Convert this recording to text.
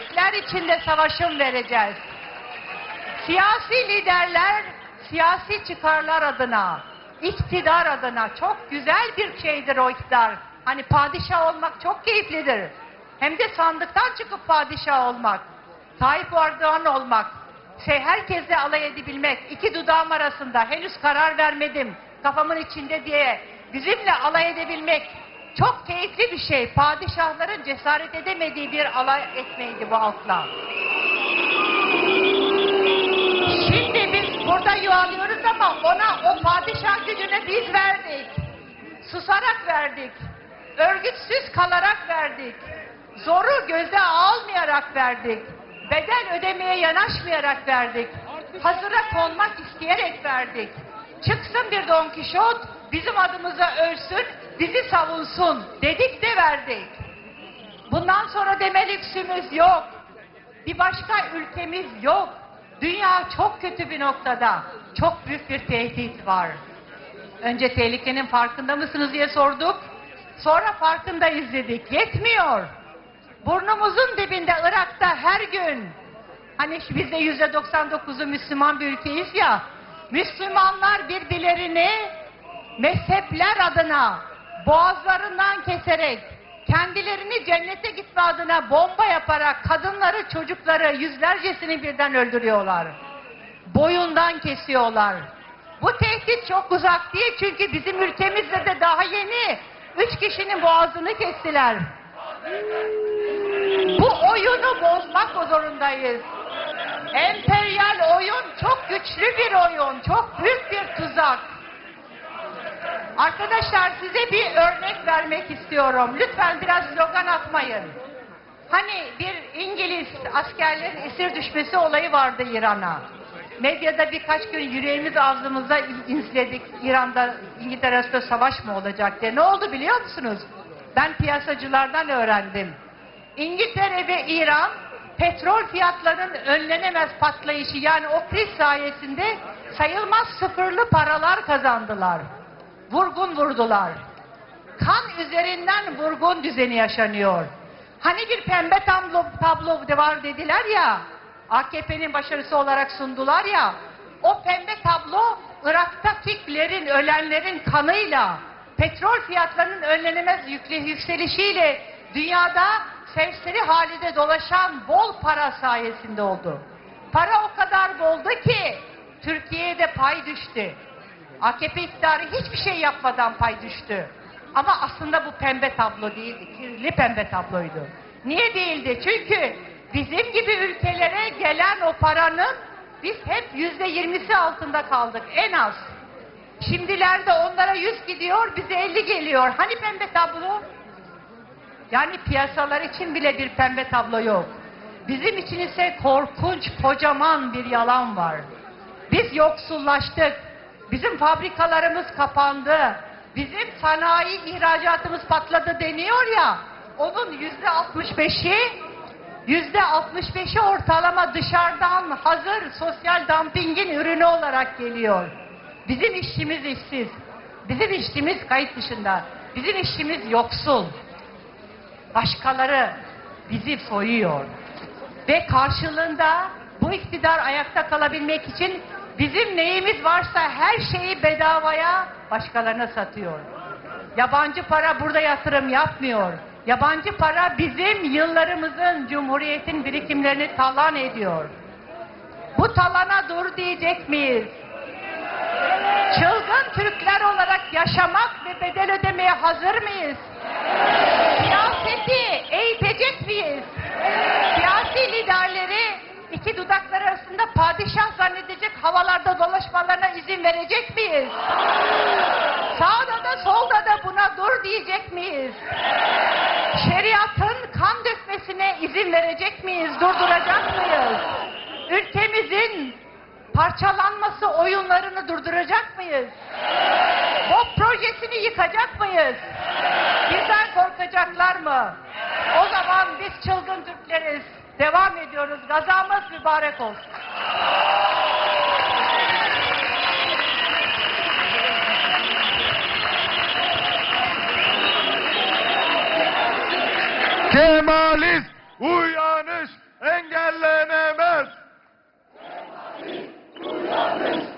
güzellikler içinde savaşım vereceğiz. Siyasi liderler siyasi çıkarlar adına, iktidar adına çok güzel bir şeydir o iktidar. Hani padişah olmak çok keyiflidir. Hem de sandıktan çıkıp padişah olmak. Tayyip Erdoğan olmak. Şey herkesle alay edebilmek. iki dudağım arasında henüz karar vermedim. Kafamın içinde diye bizimle alay edebilmek. Çok keyifli bir şey. Padişahların cesaret edemediği bir alay etmeydi bu halkla. Şimdi biz burada yuvalıyoruz ama ona o padişah gücünü biz verdik. Susarak verdik. Örgütsüz kalarak verdik. Zoru göze almayarak verdik. Bedel ödemeye yanaşmayarak verdik. Hazıra konmak isteyerek verdik. Çıksın bir Don Kişot bizim adımıza ölsün, bizi savunsun dedik de verdik. Bundan sonra deme lüksümüz yok. Bir başka ülkemiz yok. Dünya çok kötü bir noktada. Çok büyük bir tehdit var. Önce tehlikenin farkında mısınız diye sorduk. Sonra farkındayız dedik. Yetmiyor. Burnumuzun dibinde Irak'ta her gün hani biz de yüzde 99'u Müslüman bir ülkeyiz ya Müslümanlar birbirlerini mezhepler adına boğazlarından keserek kendilerini cennete gitme adına bomba yaparak kadınları çocukları yüzlercesini birden öldürüyorlar. Boyundan kesiyorlar. Bu tehdit çok uzak değil çünkü bizim ülkemizde de daha yeni üç kişinin boğazını kestiler. Bu oyunu bozmak zorundayız. Emperyal oyun çok güçlü bir oyun, çok büyük bir tuzak. Arkadaşlar size bir örnek vermek istiyorum. Lütfen biraz slogan atmayın. Hani bir İngiliz askerlerin esir düşmesi olayı vardı İran'a. Medyada birkaç gün yüreğimiz ağzımıza izledik. İran'da İngiltere arasında savaş mı olacak diye. Ne oldu biliyor musunuz? Ben piyasacılardan öğrendim. İngiltere ve İran petrol fiyatlarının önlenemez patlayışı yani o kriz sayesinde sayılmaz sıfırlı paralar kazandılar. Vurgun vurdular. Kan üzerinden vurgun düzeni yaşanıyor. Hani bir pembe tablo, tablo var dediler ya, AKP'nin başarısı olarak sundular ya, o pembe tablo Irak'ta Türklerin, ölenlerin kanıyla, petrol fiyatlarının önlenemez yükselişiyle dünyada serseri halinde dolaşan bol para sayesinde oldu. Para o kadar boldu ki Türkiye'ye de pay düştü. AKP iktidarı hiçbir şey yapmadan pay düştü. Ama aslında bu pembe tablo değildi, kirli pembe tabloydu. Niye değildi? Çünkü bizim gibi ülkelere gelen o paranın biz hep yüzde yirmisi altında kaldık en az. Şimdilerde onlara yüz gidiyor, bize elli geliyor. Hani pembe tablo? Yani piyasalar için bile bir pembe tablo yok. Bizim için ise korkunç, kocaman bir yalan var. Biz yoksullaştık. Bizim fabrikalarımız kapandı. Bizim sanayi ihracatımız patladı deniyor ya. Onun yüzde 65'i yüzde 65'i ortalama dışarıdan hazır sosyal dumpingin ürünü olarak geliyor. Bizim işçimiz işsiz. Bizim işçimiz kayıt dışında. Bizim işçimiz yoksul. Başkaları bizi soyuyor. Ve karşılığında bu iktidar ayakta kalabilmek için bizim neyimiz varsa her şeyi bedavaya başkalarına satıyor. Yabancı para burada yatırım yapmıyor. Yabancı para bizim yıllarımızın, Cumhuriyet'in birikimlerini talan ediyor. Bu talana dur diyecek miyiz? Çılgın Türkler olarak yaşamak ve bedel ödemeye hazır mıyız? Siyaseti eğitecek miyiz? Siyasi liderleri iki dudaklar arasında padişah zannedecek havalarda dolaşmalarına izin verecek miyiz? Sağda da solda da buna dur diyecek miyiz? Şeriatın kan dökmesine izin verecek miyiz? Durduracak mıyız? Ülkemizin parçalanması oyunlarını durduracak mıyız? BOP projesini yıkacak mıyız? Bizden korkacaklar mı? O zaman biz çılgın Türkleriz. Devam ediyoruz. Gazamız mübarek olsun. Kemalist uyanış engellenemez. Kemalist uyanış